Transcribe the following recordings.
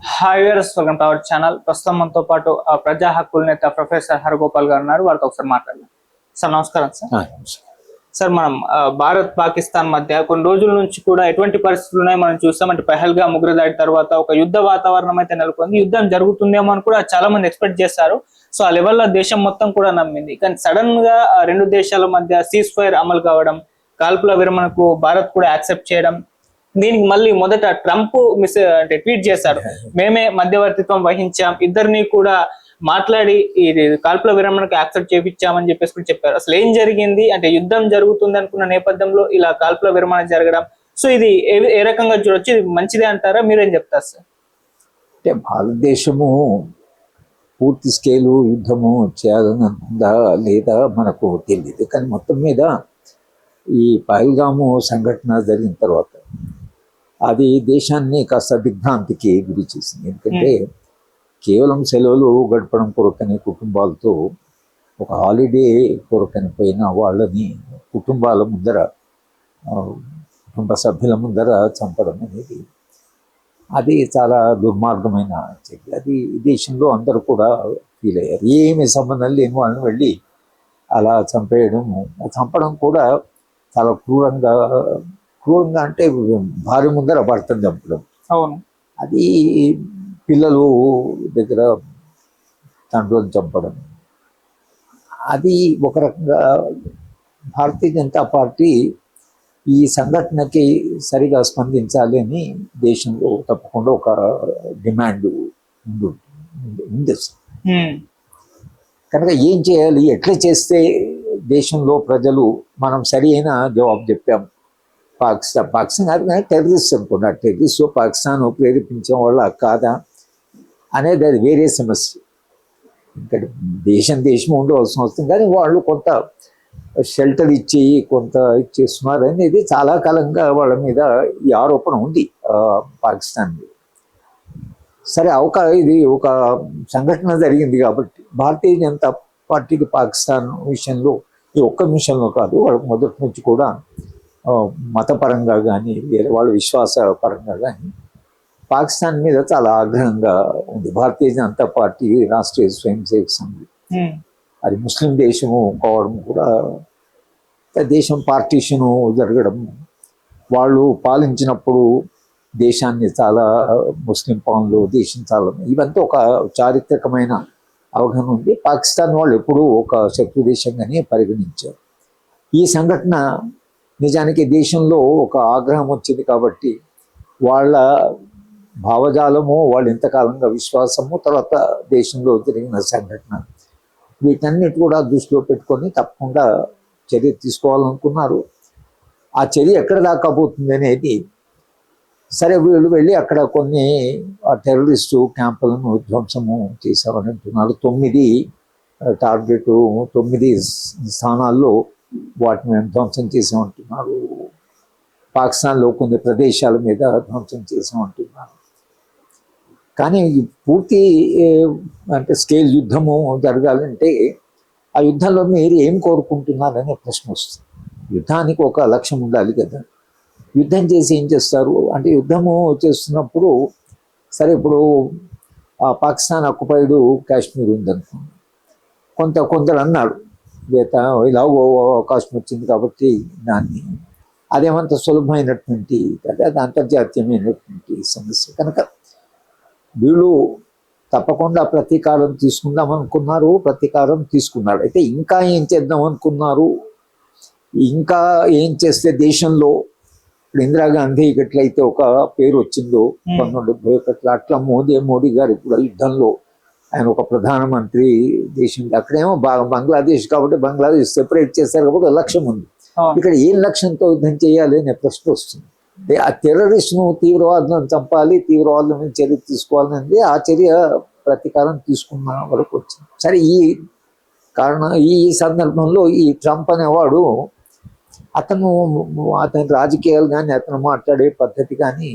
Hi viewers welcome to our channel. ప్రస్తుతం మనతో పాటు ఆ, ప్రజా హక్కుల నేత ప్రొఫెసర్ హరగోపాల్ గారు ఉన్నారు. వారితో ఒకసారి మాట్లాడదాం. సార్ నమస్కారం సార్. సార్ మనం భారత్ పాకిస్తాన్ మధ్య కొన్ని రోజుల నుంచి కూడా ఎటువంటి పరిస్థితులు ఉన్నాయో మనం చూస్తాం అంటే పహల్గా ముగ్గురు దాడి తర్వాత ఒక యుద్ధ వాతావరణం అయితే నెలకొంది. యుద్ధం జరుగుతుందేమో అని కూడా చాలా మంది ఎక్స్పెక్ట్ చేస్తారు సో ఆ లెవెల్లో దేశం మొత్తం కూడా నమ్మింది. కానీ సడన్గా రెండు దేశాల మధ్య సీజ్ ఫైర్ అమలు కావడం కాల్పుల విరమణకు భారత్ కూడా యాక్సెప్ట్ చేయడం దీనికి మళ్ళీ మొదట ట్రంప్ మిస్ అంటే ట్వీట్ చేశారు మేమే మధ్యవర్తిత్వం వహించాం. ఇద్దరిని కూడా మాట్లాడి ఇది కాల్పుల విరమణకు యాక్సెప్ట్ చేపించామని చెప్పేసి కూడా చెప్పారు. అసలు ఏం జరిగింది? అంటే యుద్ధం జరుగుతుంది అనుకున్న నేపథ్యంలో ఇలా కాల్పుల విరమణ జరగడం. సో ఇది ఏ- ఏ రకంగా చూడొచ్చు? ఇది మంచిదే అంటారా? మీరేం చెప్తారు సార్? అంటే భారతదేశము పూర్తి స్కేలు యుద్ధము చేయాలని ఉందా లేదా మనకు తెలియదు కానీ మొత్తం మీద ఈ పహల్గాము సంఘటన జరిగిన తర్వాత అది దేశాన్ని కాస్త దిగ్భ్రాంతికి గురి చేసింది. ఎందుకంటే కేవలం సెలవులు గడపడం కొరకని కుటుంబాలతో ఒక హాలిడే కొరకని పోయిన వాళ్ళని కుటుంబాల ముందర కుటుంబ సభ్యుల ముందర చంపడం అనేది అది చాలా దుర్మార్గమైన చర్య. అది దేశంలో అందరూ కూడా ఫీల్ అయ్యారు. ఏమి సంబంధం లేని వాళ్ళని వెళ్ళి అలా చంపేయడం చంపడం కూడా చాలా క్రూరంగా క్రూరంగా అంటే భార్య ముందర భర్తను చంపడం. అవును. అది పిల్లలు దగ్గర తండ్రులను చంపడం. అది ఒక రకంగా భారతీయ జనతా పార్టీ ఈ సంఘటనకి సరిగా స్పందించాలి అని దేశంలో తప్పకుండా ఒక డిమాండ్ ఉంది ఉంది. కనుక ఏం చేయాలి ఎట్లా చేస్తే దేశంలో ప్రజలు మనం సరి అయిన జవాబు చెప్పాం పాకిస్తాన్ పాకిస్తాన్ కాదు కానీ టెర్రరిస్ట్ అనుకున్నారు టెర్రరిస్ట్ పాకిస్తాన్ ప్రేరేపించడం వాళ్ళ కాదా అనేది అది వేరే సమస్య. ఇంకా దేశం దేశం ఉండవలసిన వస్తుంది కానీ వాళ్ళు కొంత షెల్టర్ ఇచ్చేయి కొంత ఇచ్చేస్తున్నారు అనేది చాలా కాలంగా వాళ్ళ మీద ఈ ఆరోపణ ఉంది పాకిస్తాన్ మీద. సరే ఒక ఇది ఒక సంఘటన జరిగింది కాబట్టి భారతీయ జనతా పార్టీకి పాకిస్తాన్ విషయంలో ఈ ఒక్క విషయంలో కాదు వాళ్ళకి మొదటి నుంచి కూడా మతపరంగా కానీ వేరే వాళ్ళ విశ్వాస పరంగా కానీ పాకిస్తాన్ మీద చాలా ఆగ్రహంగా ఉంది. భారతీయ జనతా పార్టీ రాష్ట్రీయ స్వయం సేవక సంఘం అది ముస్లిం దేశము కావడం కూడా దేశం పార్టీషను జరగడం. వాళ్ళు పాలించినప్పుడు దేశాన్ని చాలా ముస్లిం పాలనలో దేశం చాలా ఇవంతా ఒక చారిత్రకమైన అవగాహన ఉంది. పాకిస్తాన్ వాళ్ళు ఎప్పుడూ ఒక శత్రు దేశంగానే పరిగణించారు. ఈ సంఘటన నిజానికి దేశంలో ఒక ఆగ్రహం వచ్చింది కాబట్టి వాళ్ళ భావజాలము వాళ్ళు ఇంతకాలంగా విశ్వాసము తర్వాత దేశంలో జరిగిన సంఘటన. వీటన్నిటి కూడా దృష్టిలో పెట్టుకొని తప్పకుండా చర్య తీసుకోవాలనుకున్నారు. ఆ చర్య ఎక్కడ దాకా పోతుంది అనేది సరే వీళ్ళు వెళ్ళి అక్కడ కొన్ని ఆ టెర్రరిస్టు క్యాంపులను ధ్వంసము చేశామని అంటున్నారు. తొమ్మిది టార్గెట్ తొమ్మిది స్థానాల్లో వాటిని మేము ధ్వంసం చేసామంటున్నారు పాకిస్తాన్లో కొన్ని ప్రదేశాల మీద ధ్వంసం చేసామంటున్నారు కానీ పూర్తి అంటే స్కేల్ యుద్ధము జరగాలంటే ఆ యుద్ధంలో మీరు ఏం కోరుకుంటున్నారనే ప్రశ్న వస్తుంది. యుద్ధానికి ఒక లక్ష్యం ఉండాలి కదా. యుద్ధం చేసి ఏం చేస్తారు? అంటే యుద్ధము చేస్తున్నప్పుడు సరే ఇప్పుడు ఆ పాకిస్తాన్ అక్కుపైడు కాశ్మీర్ ఉందనుకోండి. కొంత కొందరు అన్నాడు ఇలా ఓ అవకాశం వచ్చింది కాబట్టి దాన్ని అదేమంత సులభమైనటువంటి అది అంతర్జాతీయమైనటువంటి సమస్య. కనుక వీళ్ళు తప్పకుండా ప్రతీకారం తీసుకుందాం అనుకున్నారు ప్రతీకారం తీసుకున్నారు. అయితే ఇంకా ఏం చేద్దాం అనుకున్నారు ఇంకా ఏం చేస్తే దేశంలో ఇప్పుడు ఇందిరాగాంధీకి ఎట్లయితే ఒక పేరు వచ్చిందో పంతొమ్మిది డెబ్బై ఒకటిలో అట్లా మోదీ మోడీ గారు ఇప్పుడు యుద్ధంలో ఆయన ఒక ప్రధానమంత్రి దేశం అక్కడేమో బంగ్లాదేశ్ కాబట్టి బంగ్లాదేశ్ సెపరేట్ చేశారు కాబట్టి లక్ష్యం ఉంది. ఇక్కడ ఏం లక్ష్యంతో యుద్ధం చేయాలి అనే ప్రశ్న వస్తుంది. ఆ టెర్రరిస్ట్ను తీవ్రవాదులను చంపాలి తీవ్రవాదుల మీద చర్య తీసుకోవాలనేది ఆ చర్య ప్రతీకారం తీసుకున్న వరకు వచ్చింది. సరే ఈ కారణం ఈ సందర్భంలో ఈ ట్రంప్ అనేవాడు అతను అతని రాజకీయాలు కానీ అతను మాట్లాడే పద్ధతి కానీ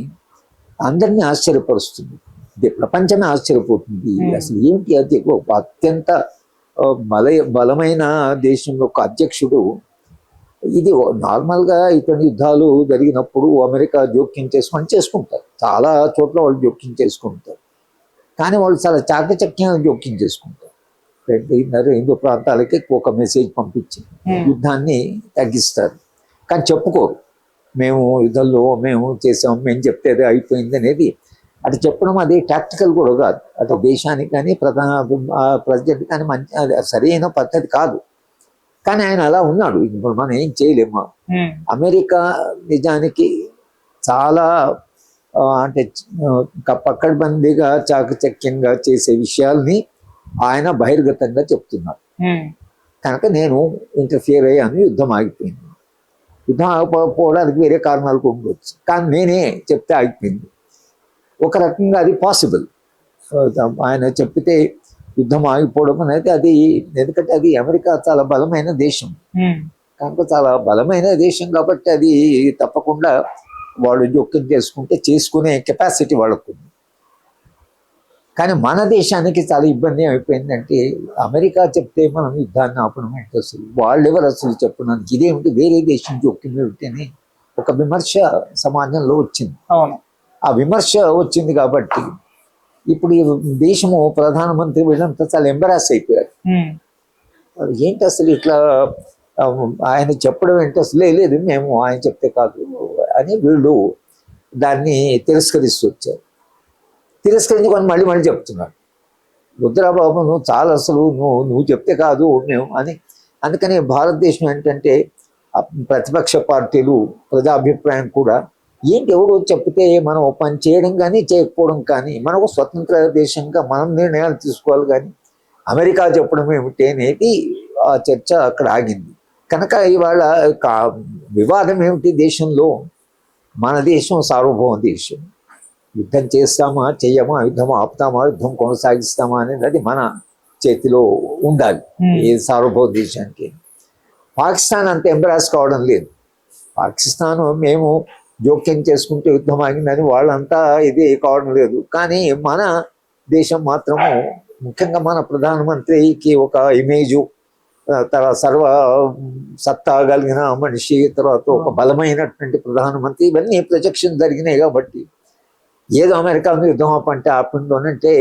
అందరినీ ఆశ్చర్యపరుస్తుంది. ప్రపంచమే ఆశ్చర్యపోతుంది. Hmm. అసలు ఏంటి అది? ఒక అత్యంత ఆ, బల బలమైన దేశం యొక్క అధ్యక్షుడు. ఇది నార్మల్గా ఇతని యుద్ధాలు జరిగినప్పుడు అమెరికా జోక్యం చేసుకొని చేసుకుంటారు. చాలా చోట్ల వాళ్ళు జోక్యం చేసుకుంటారు. కానీ వాళ్ళు చాలా చాకచక్యంగా జోక్యం చేసుకుంటారు. రెండు హిందూ ప్రాంతాలకి ఒక మెసేజ్ పంపించి ఉమ్, యుద్ధాన్ని తగ్గిస్తారు. కానీ చెప్పుకోరు. మేము యుద్ధంలో మేము చేసాం మేము చెప్తేది అయిపోయింది అనేది అటు చెప్పడం అది టాక్టికల్ కూడా కాదు. అటు దేశానికి కానీ ప్రధాన ప్రెసిడెంట్ కానీ మంచి అది సరైన పద్ధతి కాదు. కానీ ఆయన అలా ఉన్నాడు. ఇప్పుడు మనం ఏం చేయలేము. అమెరికా నిజానికి చాలా అంటే పక్కడబందీగా చాకచక్యంగా చేసే విషయాల్ని ఆయన బహిర్గతంగా చెప్తున్నారు. కనుక నేను ఇంటర్ఫియర్ అయ్యాను. యుద్ధం ఆగిపోయింది. యుద్ధం ఆగిపోవడానికి వేరే కారణాలు ఉండొచ్చు కానీ నేనే చెప్తే ఆగిపోయింది. ఒక రకంగా అది పాసిబుల్ ఆయన చెప్పితే యుద్ధం ఆగిపోవడం అనేది అది ఎందుకంటే అది అమెరికా చాలా బలమైన దేశం. ఉమ్, కనుక చాలా బలమైన దేశం కాబట్టి అది తప్పకుండా వాళ్ళు జోక్యం చేసుకుంటే చేసుకునే కెపాసిటీ వాళ్ళకు ఉంది. కానీ మన దేశానికి చాలా ఇబ్బంది అయిపోయిందంటే అమెరికా చెప్తే మనం యుద్ధాన్ని ఆపడం ఏంటి అసలు వాళ్ళు ఎవరు అసలు చెప్పడానికి? ఇదేమిటి? వేరే దేశం జోక్యం ఏమిటని ఒక విమర్శ సమాజంలో వచ్చింది. అవును. ఆ విమర్శ వచ్చింది కాబట్టి ఇప్పుడు ఈ దేశము ప్రధానమంత్రి వీళ్ళంతా చాలా ఎంబరాస్ అయిపోయారు. ఏంటి అసలు ఇట్లా ఆయన చెప్పడం ఏంటి అసలు? "లే, లేదు మేము ఆయన చెప్తే కాదు అని వీళ్ళు దాన్ని తిరస్కరిస్తూ వచ్చారు. తిరస్కరించుకొని మళ్ళీ మళ్ళీ చెప్తున్నాడు రుద్రబాబు నువ్వు చాలా అసలు నువ్వు నువ్వు చెప్తే కాదు మేము అని. అందుకని భారతదేశం ఏంటంటే ప్రతిపక్ష పార్టీలు ప్రజాభిప్రాయం కూడా ఏంటి ఎవడో చెప్తే మనం పని చేయడం కానీ చేయకపోవడం కానీ మనకు స్వతంత్ర దేశంగా మనం నిర్ణయాలు తీసుకోవాలి కానీ అమెరికా చెప్పడం ఏమిటి అనేది ఆ చర్చ అక్కడ ఆగింది. కనుక ఇవాళ వివాదం ఏమిటి దేశంలో? మన దేశం సార్వభౌమ దేశం. యుద్ధం చేస్తామా చెయ్యమా యుద్ధం ఆపుతామా యుద్ధం కొనసాగిస్తామా అనేది అది మన చేతిలో ఉండాలి. ఏ సార్వభౌమ దేశానికి పాకిస్తాన్ అంత ఎంబరాస్ కావడం లేదు. పాకిస్తాన్ మేము జోక్యం చేసుకుంటే యుద్ధం ఆగిందని వాళ్ళంతా ఇది కావడం లేదు. కానీ మన దేశం మాత్రము ముఖ్యంగా మన ప్రధానమంత్రికి ఒక ఇమేజు ఆ, తర్వాత సర్వ సత్తా కలిగిన మనిషి తర్వాత ఒక బలమైనటువంటి ప్రధానమంత్రి ఇవన్నీ ప్రొజెక్షన్ జరిగినాయి కాబట్టి ఏదో అమెరికా యుద్ధం ఆపంటే ఆపిందోనంటే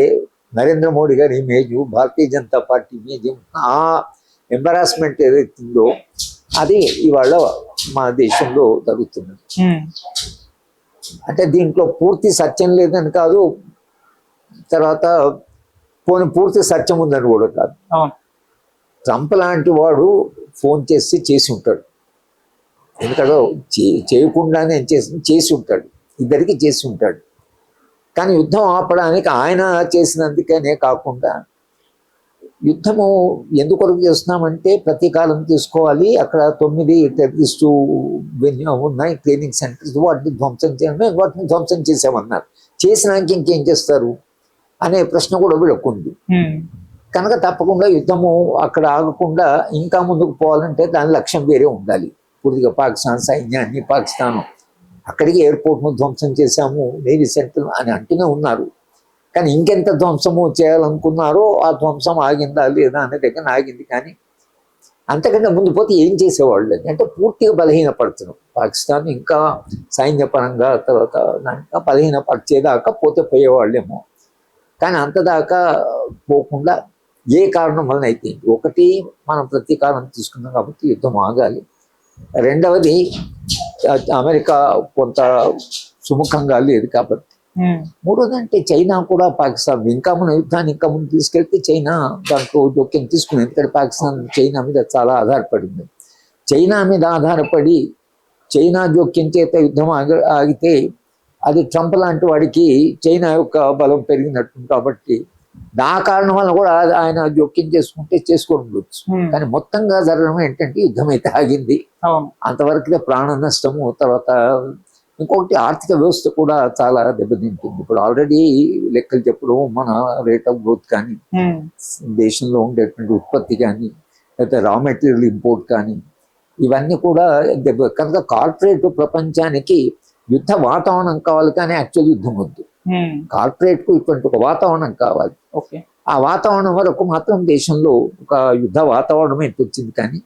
నరేంద్ర మోడీ గారి image Bharatiya Janata party image ఆ ఎంబరాస్మెంట్ ఏదైతుందో అది ఇవాళ మన దేశంలో జరుగుతున్నది. అంటే దీంట్లో పూర్తి సత్యం లేదని కాదు తర్వాత పోనీ పూర్తి సత్యం ఉందని కూడా కాదు. ట్రంప్ లాంటి వాడు ఫోన్ చేసి చేసి ఉంటాడు. ఎందుకంటే చే- చేయకుండానే చేసి చేసి ఉంటాడు. ఇద్దరికి చేసి ఉంటాడు. కానీ యుద్ధం ఆపడానికి ఆయన చేసినందుకనే కాకుండా యుద్ధము ఎందుకొరకు చేస్తున్నామంటే ప్రతీకారం తీసుకోవాలి. అక్కడ తొమ్మిది టెర్రరిస్టు వెన్యూ ఉన్నాయి ట్రైనింగ్ సెంటర్స్. వాటిని ధ్వంసం చేయడమే వాటిని ధ్వంసం చేసామన్నారు చేసినాక ఇంకేం చేస్తారు? అనే ప్రశ్న కూడా వీళ్ళకుంది. కనుక తప్పకుండా యుద్ధము అక్కడ ఆగకుండా ఇంకా ముందుకు పోవాలంటే దాని లక్ష్యం వేరే ఉండాలి. పూర్తిగా పాకిస్తాన్ సైన్యాన్ని పాకిస్తాన్. అక్కడికి ఎయిర్పోర్ట్ను ధ్వంసం చేశాము నేవీ సెంటర్ అని అంటూనే ఉన్నారు. కానీ ఇంకెంత ధ్వంసము చేయాలనుకున్నారో ఆ ధ్వంసం ఆగిందా లేదా అనే దగ్గర ఆగింది. కానీ అంతకంటే ముందు పోతే ఏం చేసేవాళ్ళు అంటే పూర్తిగా బలహీనపడుతున్నాం పాకిస్తాన్ ఇంకా సైన్యపరంగా తర్వాత ఇంకా బలహీనపరిచేదాకా పోతే పోయేవాళ్ళేమో. కానీ అంతదాకా పోకుండా ఏ కారణం వలన అయితే ఒకటి మనం ప్రతీకారం తీసుకున్నాం కాబట్టి యుద్ధం ఆగాలి. రెండవది అమెరికా కొంత సుముఖంగా లేదు కాబట్టి ఉమ్, మూడోది అంటే చైనా కూడా పాకిస్తాన్ ఇంకా మన యుద్ధాన్ని ఇంకా ముందు తీసుకెళ్తే చైనా దాంట్లో జోక్యం తీసుకుని ఎందుకంటే పాకిస్తాన్ చైనా మీద చాలా ఆధారపడింది. చైనా మీద ఆధారపడి చైనా జోక్యం చేత యుద్ధం ఆగ ఆగితే అది ట్రంప్ లాంటి వాడికి చైనా యొక్క బలం పెరిగినట్టు కాబట్టి ఆ కారణం వల్ల కూడా ఆయన జోక్యం చేసుకుంటే చేసుకోవచ్చు ఉమ్, కానీ మొత్తంగా జరగడం ఏంటంటే యుద్ధం అయితే ఆగింది. అవును. అంతవరకునే ప్రాణ నష్టము తర్వాత ఇంకొకటి ఆర్థిక వ్యవస్థ కూడా చాలా దెబ్బతింటుంది. ఇప్పుడు ఆల్రెడీ లెక్కలు చెప్పడం మన రేట్ ఆఫ్ గ్రోత్ కానీ దేశంలో ఉండేటువంటి ఉత్పత్తి కానీ లేకపోతే రా మెటీరియల్ ఇంపోర్ట్ కానీ ఇవన్నీ కూడా దెబ్బ కనుక కార్పొరేట్ ప్రపంచానికి యుద్ధ వాతావరణం కావాలి కానీ యాక్చువల్ యుద్ధం వద్దు. కార్పొరేట్కు ఇటువంటి ఒక వాతావరణం కావాలి. ఆ వాతావరణం వరకు మాత్రం దేశంలో ఒక యుద్ధ వాతావరణం ఎంత వచ్చింది కానీ